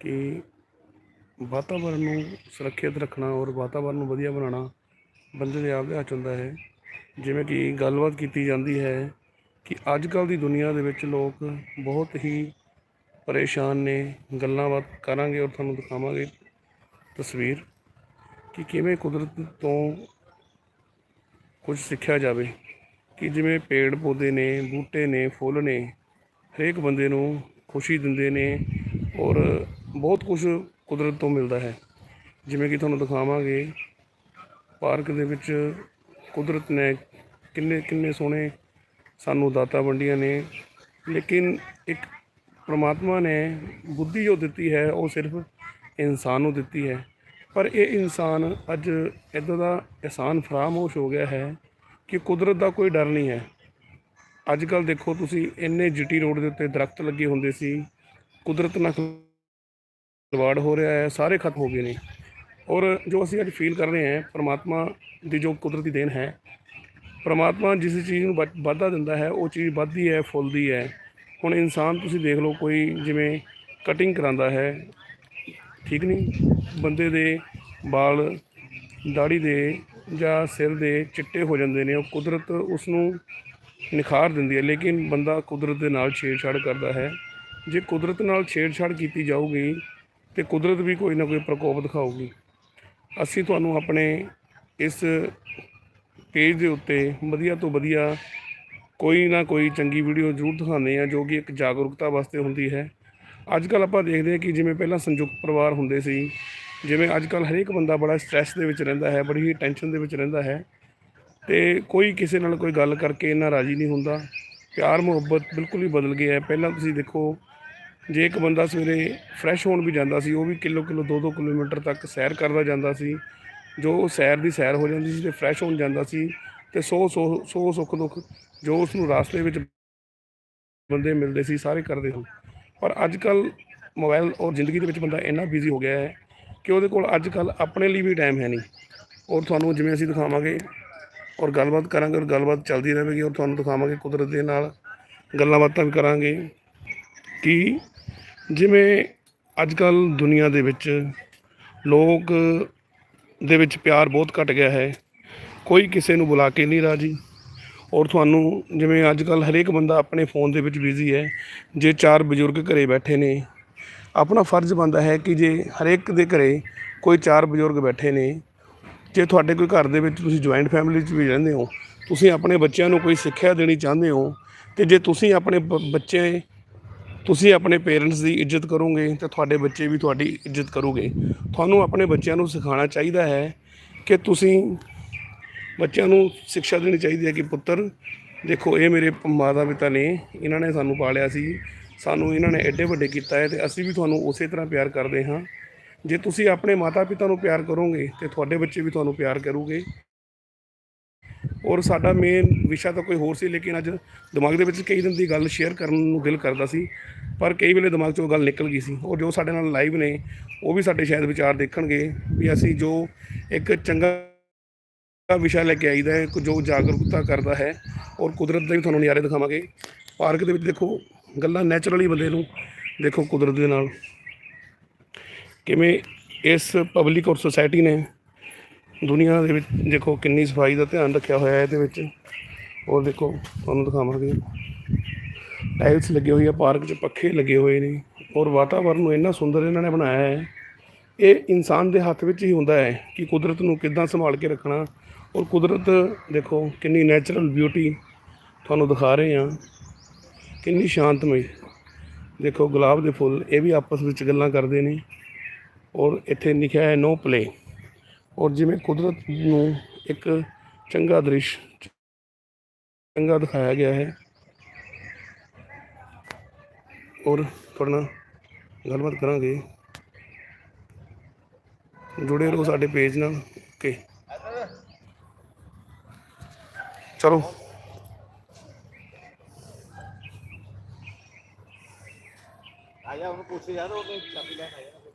ਕਿ ਵਾਤਾਵਰਨ ਨੂੰ ਸੁਰੱਖਿਅਤ ਰੱਖਣਾ ਔਰ ਵਾਤਾਵਰਨ ਨੂੰ ਵਧੀਆ ਬਣਾਉਣਾ ਬੰਦੇ ਦੇ ਆਪ ਦੇ ਹੱਥ 'ਚ ਹੁੰਦਾ ਹੈ। ਜਿਵੇਂ ਕਿ ਗੱਲਬਾਤ ਕੀਤੀ ਜਾਂਦੀ ਹੈ ਕਿ ਅੱਜ ਕੱਲ੍ਹ ਦੀ ਦੁਨੀਆ ਦੇ ਵਿੱਚ ਲੋਕ ਬਹੁਤ ਹੀ ਪਰੇਸ਼ਾਨ ਨੇ। ਗੱਲਾਂ ਬਾਤ ਕਰਾਂਗੇ ਔਰ ਤੁਹਾਨੂੰ ਦਿਖਾਵਾਂਗੇ ਤਸਵੀਰ ਕਿ ਕਿਵੇਂ ਕੁਦਰਤ ਤੋਂ ਕੁਝ ਸਿੱਖਿਆ ਜਾਵੇ। ਕਿ ਜਿਵੇਂ ਪੇੜ ਪੌਦੇ ਨੇ, ਬੂਟੇ ਨੇ, ਫੁੱਲ ਨੇ, ਹਰੇਕ ਬੰਦੇ ਨੂੰ ਖੁਸ਼ੀ ਦਿੰਦੇ ਨੇ ਔਰ ਬਹੁਤ ਕੁਝ ਕੁਦਰਤ ਤੋਂ ਮਿਲਦਾ ਹੈ। ਜਿਵੇਂ ਕਿ ਤੁਹਾਨੂੰ ਦਿਖਾਵਾਂਗੇ, ਪਾਰਕ ਦੇ ਵਿੱਚ ਕੁਦਰਤ ਨੇ ਕਿੰਨੇ ਕਿੰਨੇ ਸੋਹਣੇ ਸਾਨੂੰ ਦਾਤਾਂ ਵੰਡੀਆਂ ਨੇ। ਲੇਕਿਨ ਇੱਕ ਪ੍ਰਮਾਤਮਾ ਨੇ ਬੁੱਧੀ ਜੋ ਦਿੱਤੀ ਹੈ, ਉਹ ਸਿਰਫ ਇਨਸਾਨ ਨੂੰ ਦਿੱਤੀ ਹੈ। ਪਰ ਇਹ ਇਨਸਾਨ ਅੱਜ ਇੱਦਾਂ ਦਾ ਅਹਿਸਾਨ ਫਰਾਮੋਸ਼ ਹੋ ਗਿਆ ਹੈ ਕਿ ਕੁਦਰਤ ਦਾ ਕੋਈ ਡਰ ਨਹੀਂ ਹੈ। ਅੱਜ ਕੱਲ ਦੇਖੋ ਤੁਸੀਂ, ਇੰਨੇ ਜੀਟੀ ਰੋਡ ਦੇ ਉੱਤੇ ਦਰਖਤ ਲੱਗੇ ਹੁੰਦੇ ਸੀ। ਕੁਦਰਤ ਨਾਲ ਖਿਲਵਾੜ ਹੋ ਰਿਹਾ ਹੈ, ਸਾਰੇ ਖਤਮ ਹੋ ਗਏ ਨੇ। ਔਰ ਜੋ ਅਸੀਂ ਅੱਜ ਫੀਲ ਕਰ ਰਹੇ ਹਾਂ, ਪਰਮਾਤਮਾ ਦੀ ਜੋ ਕੁਦਰਤੀ ਦੇਣ ਹੈ, ਪਰਮਾਤਮਾ ਜਿਸ ਚੀਜ਼ ਨੂੰ ਵਧ- ਵਾਧਾ ਦਿੰਦਾ ਹੈ, ਉਹ ਚੀਜ਼ ਵੱਧਦੀ ਹੈ, ਫੁੱਲਦੀ ਹੈ। ਹੁਣ ਇਨਸਾਨ ਤੁਸੀਂ ਦੇਖ ਲਓ, ਕੋਈ ਜਿਵੇਂ ਕਟਿੰਗ ਕਰਾਉਂਦਾ ਹੈ, ਠੀਕ ਨਹੀਂ ਬੰਦੇ ਦੇ ਵਾਲ ਦਾੜੀ ਦੇ ਜਾਂ ਸਿਰ ਦੇ ਚਿੱਟੇ ਹੋ ਜਾਂਦੇ ਨੇ, ਉਹ ਕੁਦਰਤ ਉਸ ਨੂੰ ਨਿਖਾਰ ਦਿੰਦੀ ਹੈ। ਲੇਕਿਨ ਬੰਦਾ ਕੁਦਰਤ ਦੇ ਨਾਲ ਛੇੜਛਾੜ ਕਰਦਾ ਹੈ। ਜੇ ਕੁਦਰਤ ਨਾਲ ਛੇੜਛਾੜ ਕੀਤੀ ਜਾਊਗੀ ਤੇ ਕੁਦਰਤ ਵੀ ਕੋਈ ਨਾ ਕੋਈ ਪ੍ਰਕੋਪ ਦਿਖਾਊਗੀ। ਅਸੀਂ ਤੁਹਾਨੂੰ ਆਪਣੇ ਇਸ ਪੇਜ ਦੇ ਉੱਤੇ ਵਧੀਆ ਤੋਂ ਵਧੀਆ ਕੋਈ ਨਾ ਕੋਈ ਚੰਗੀ ਵੀਡੀਓ ਜ਼ਰੂਰ ਦਿਖਾਉਂਦੇ ਆ ਜੋ ਕਿ ਇੱਕ ਜਾਗਰੂਕਤਾ ਵਾਸਤੇ ਹੁੰਦੀ ਹੈ। ਅੱਜ ਕੱਲ ਆਪਾਂ ਦੇਖਦੇ ਹਾਂ ਕਿ ਜਿਵੇਂ ਪਹਿਲਾਂ ਸੰਯੁਕਤ ਪਰਿਵਾਰ ਹੁੰਦੇ ਸੀ, ਜਿਵੇਂ ਅੱਜ ਕੱਲ ਹਰੇਕ ਬੰਦਾ ਬੜਾ ਸਟ੍ਰੈਸ ਦੇ ਵਿੱਚ ਰਹਿੰਦਾ ਹੈ, ਬੜੀ ਹੀ ਟੈਨਸ਼ਨ ਦੇ ਵਿੱਚ ਰਹਿੰਦਾ ਹੈ। ਤੇ ਕੋਈ ਕਿਸੇ ਨਾਲ ਕੋਈ ਗੱਲ ਕਰਕੇ ਇੰਨਾ ਰਾਜੀ ਨਹੀਂ ਹੁੰਦਾ। ਪਿਆਰ ਮੁਹੱਬਤ ਬਿਲਕੁਲ ਹੀ ਬਦਲ ਗਿਆ ਹੈ। ਪਹਿਲਾਂ ਤੁਸੀਂ ਦੇਖੋ ਜੇ ਇੱਕ ਬੰਦਾ ਸਵੇਰੇ ਫਰੈਸ਼ ਹੋਣ ਵੀ ਜਾਂਦਾ ਸੀ, ਉਹ ਵੀ ਕਿਲੋ ਕਿਲੋ 2-2 ਕਿਲੋਮੀਟਰ ਤੱਕ ਸੈਰ ਕਰਦਾ ਜਾਂਦਾ ਸੀ, ਜੋ ਸੈਰ ਦੀ ਸੈਰ ਹੋ ਜਾਂਦੀ ਸੀ ਤੇ ਫਰੈਸ਼ ਹੋਣ ਜਾਂਦਾ ਸੀ ਤੇ ਸੋ ਸੋ ਸੋ ਸੁੱਖ ਦੁੱਖ ਜੋ ਉਸ ਨੂੰ ਰਾਸਤੇ ਵਿੱਚ ਬੰਦੇ ਮਿਲਦੇ ਸੀ, ਸਾਰੇ ਕਰਦੇ ਹੋ ਪਰ ਅੱਜ ਕੱਲ ਮੋਬਾਈਲ ਔਰ ਜ਼ਿੰਦਗੀ ਦੇ ਵਿੱਚ ਬੰਦਾ ਇੰਨਾ ਬਿਜ਼ੀ ਹੋ ਗਿਆ ਹੈ ਕਿ ਉਹਦੇ ਕੋਲ ਅੱਜ ਕੱਲ ਆਪਣੇ ਲਈ ਵੀ ਟਾਈਮ ਹੈ ਨਹੀਂ। ਔਰ ਤੁਹਾਨੂੰ ਜਿਵੇਂ ਅਸੀਂ ਦਿਖਾਵਾਂਗੇ ਔਰ ਗੱਲਬਾਤ ਕਰਾਂਗੇ ਔਰ ਗੱਲਬਾਤ ਚੱਲਦੀ ਰਹੇਗੀ ਔਰ ਤੁਹਾਨੂੰ ਦਿਖਾਵਾਂਗੇ ਕੁਦਰਤ ਦੇ ਨਾਲ ਗੱਲਾਂ ਬਾਤਾਂ ਵੀ ਕਰਾਂਗੇ ਕਿ ਜਿਵੇਂ ਅੱਜ ਕੱਲ੍ਹ ਦੁਨੀਆ ਦੇ ਵਿੱਚ ਲੋਕ ਦੇ ਵਿੱਚ ਪਿਆਰ ਬਹੁਤ ਘਟ ਗਿਆ ਹੈ। ਕੋਈ ਕਿਸੇ ਨੂੰ ਬੁਲਾ ਕੇ ਨਹੀਂ ਰਾਜੀ। ਔਰ ਤੁਹਾਨੂੰ ਜਿਵੇਂ ਅੱਜ ਕੱਲ੍ਹ ਹਰੇਕ ਬੰਦਾ ਆਪਣੇ ਫੋਨ ਦੇ ਵਿੱਚ ਬਿਜ਼ੀ ਹੈ। ਜੇ ਚਾਰ ਬਜ਼ੁਰਗ ਘਰੇ ਬੈਠੇ ਨੇ, ਆਪਣਾ ਫਰਜ਼ ਬਣਦਾ ਹੈ ਕਿ ਜੇ ਹਰੇਕ ਦੇ ਘਰੇ ਕੋਈ ਚਾਰ ਬਜ਼ੁਰਗ ਬੈਠੇ ਨੇ, ਜੇ ਤੁਹਾਡੇ ਕੋਈ ਘਰ ਦੇ ਵਿੱਚ ਤੁਸੀਂ ਜੁਆਇੰਟ ਫੈਮਿਲੀ 'ਚ ਵੀ ਰਹਿੰਦੇ ਹੋ, ਤੁਸੀਂ ਆਪਣੇ ਬੱਚਿਆਂ ਨੂੰ ਕੋਈ ਸਿੱਖਿਆ ਦੇਣੀ ਚਾਹੁੰਦੇ ਹੋ, ਤੇ ਜੇ ਤੁਸੀਂ ਆਪਣੇ ਬ- ਬੱਚੇ ਤੁਸੀਂ ਆਪਣੇ ਪੇਰੈਂਟਸ ਦੀ ਇੱਜ਼ਤ ਕਰੋਗੇ ਤਾਂ ਤੁਹਾਡੇ ਬੱਚੇ ਵੀ ਤੁਹਾਡੀ ਇੱਜ਼ਤ ਕਰੋਗੇ। ਤੁਹਾਨੂੰ ਆਪਣੇ ਬੱਚਿਆਂ ਨੂੰ ਸਿਖਾਉਣਾ ਚਾਹੀਦਾ ਹੈ ਕਿ ਤੁਸੀਂ ਬੱਚਿਆਂ ਨੂੰ ਸਿੱਖਿਆ ਦੇਣੀ ਚਾਹੀਦੀ ਹੈ ਕਿ ਪੁੱਤਰ, ਦੇਖੋ ਇਹ ਮੇਰੇ ਮਾਤਾ ਪਿਤਾ ਨੇ, ਇਹਨਾਂ ਨੇ ਸਾਨੂੰ ਪਾਲਿਆ ਸੀ, ਸਾਨੂੰ ਇਹਨਾਂ ਨੇ ਐਡੇ ਵੱਡੇ ਕੀਤਾ ਹੈ ਤੇ ਅਸੀਂ ਵੀ ਤੁਹਾਨੂੰ ਉਸੇ ਤਰ੍ਹਾਂ ਪਿਆਰ ਕਰਦੇ ਹਾਂ। ਜੇ ਤੁਸੀਂ ਆਪਣੇ ਮਾਤਾ ਪਿਤਾ ਨੂੰ ਪਿਆਰ ਕਰੋਗੇ ਤੇ ਤੁਹਾਡੇ ਬੱਚੇ ਵੀ ਤੁਹਾਨੂੰ ਪਿਆਰ ਕਰੂਗੇ। ਔਰ ਸਾਡਾ ਮੇਨ ਵਿਸ਼ਾ ਤਾਂ ਕੋਈ ਹੋਰ ਸੀ, ਲੇਕਿਨ ਅੱਜ ਦਿਮਾਗ ਦੇ ਵਿੱਚ ਕਈ ਦਿਨ ਦੀ ਗੱਲ ਸ਼ੇਅਰ ਕਰਨ ਨੂੰ ਦਿਲ ਕਰਦਾ ਸੀ, ਪਰ ਕਈ ਵੇਲੇ ਦਿਮਾਗ 'ਚੋਂ ਗੱਲ ਨਿਕਲ ਗਈ ਸੀ। ਔਰ ਜੋ ਸਾਡੇ ਨਾਲ ਲਾਈਵ ਨੇ, ਉਹ ਵੀ ਸਾਡੇ ਸ਼ਾਇਦ ਵਿਚਾਰ ਦੇਖਣਗੇ ਵੀ ਅਸੀਂ ਜੋ ਇੱਕ ਚੰਗਾ ਵਿਸ਼ਾ ਲੈ ਕੇ ਆਈਦਾ ਹੈ, ਜੋ ਜਾਗਰੂਕਤਾ ਕਰਦਾ ਹੈ, ਔਰ ਕੁਦਰਤ ਦੇ ਵੀ ਤੁਹਾਨੂੰ ਨਜ਼ਾਰੇ ਦਿਖਾਵਾਂਗੇ। ਪਾਰਕ ਦੇ ਵਿੱਚ ਦੇਖੋ, ਗੱਲਾਂ ਨੈਚੁਰਲੀ ਬੰਦੇ ਨੂੰ ਦੇਖੋ ਕੁਦਰਤ ਦੇ ਨਾਲ। ਕਿਵੇਂ ਇਸ ਪਬਲਿਕ ਔਰ ਸੁਸਾਇਟੀ ਨੇ ਦੁਨੀਆ ਦੇ ਵਿੱਚ ਦੇਖੋ ਕਿੰਨੀ ਸਫ਼ਾਈ ਦਾ ਧਿਆਨ ਰੱਖਿਆ ਹੋਇਆ ਹੈ ਇਹਦੇ ਵਿੱਚ। ਔਰ ਦੇਖੋ, ਤੁਹਾਨੂੰ ਦਿਖਾਵਾਂਗੇ। ਟਾਇਲਸ ਲੱਗੇ ਹੋਏ ਆ, ਪਾਰਕ 'ਚ ਪੱਖੇ ਲੱਗੇ ਹੋਏ ਨੇ ਔਰ ਵਾਤਾਵਰਨ ਨੂੰ ਇੰਨਾ ਸੁੰਦਰ ਇਹਨਾਂ ਨੇ ਬਣਾਇਆ ਹੈ। ਇਹ ਇਨਸਾਨ ਦੇ ਹੱਥ ਵਿੱਚ ਹੀ ਹੁੰਦਾ ਹੈ ਕਿ ਕੁਦਰਤ ਨੂੰ ਕਿੱਦਾਂ ਸੰਭਾਲ ਕੇ ਰੱਖਣਾ ਔਰ ਕੁਦਰਤ, ਦੇਖੋ, ਕਿੰਨੀ ਨੈਚੁਰਲ ਬਿਊਟੀ ਤੁਹਾਨੂੰ ਦਿਖਾ ਰਹੇ ਹਾਂ। ਕਿੰਨੀ ਸ਼ਾਂਤਮਈ। ਦੇਖੋ, ਗੁਲਾਬ ਦੇ ਫੁੱਲ, ਇਹ ਵੀ ਆਪਸ ਵਿੱਚ ਗੱਲਾਂ ਕਰਦੇ ਨੇ ਔਰ ਇੱਥੇ ਲਿਖਿਆ ਹੈ ਨੋ ਪਲੇ ਔਰ ਜਿਵੇਂ ਕੁਦਰਤ ਨੂੰ ਇੱਕ ਚੰਗਾ ਦ੍ਰਿਸ਼, ਚੰਗਾ ਦਿਖਾਇਆ ਗਿਆ ਹੈ। ਔਰ ਤੁਹਾਡੇ ਗੱਲਬਾਤ ਕਰਾਂਗੇ। ਜੁੜੇ ਰਹੋ ਸਾਡੇ ਪੇਜ ਨਾਲ। ਓਕੇ। ਚਲੋ। ਆਇਆ, ਉਹਨੂੰ ਪੁੱਛ ਯਾਰ ਉਹਨੇ ਚਾਬੀ ਲੈ ਆਇਆ।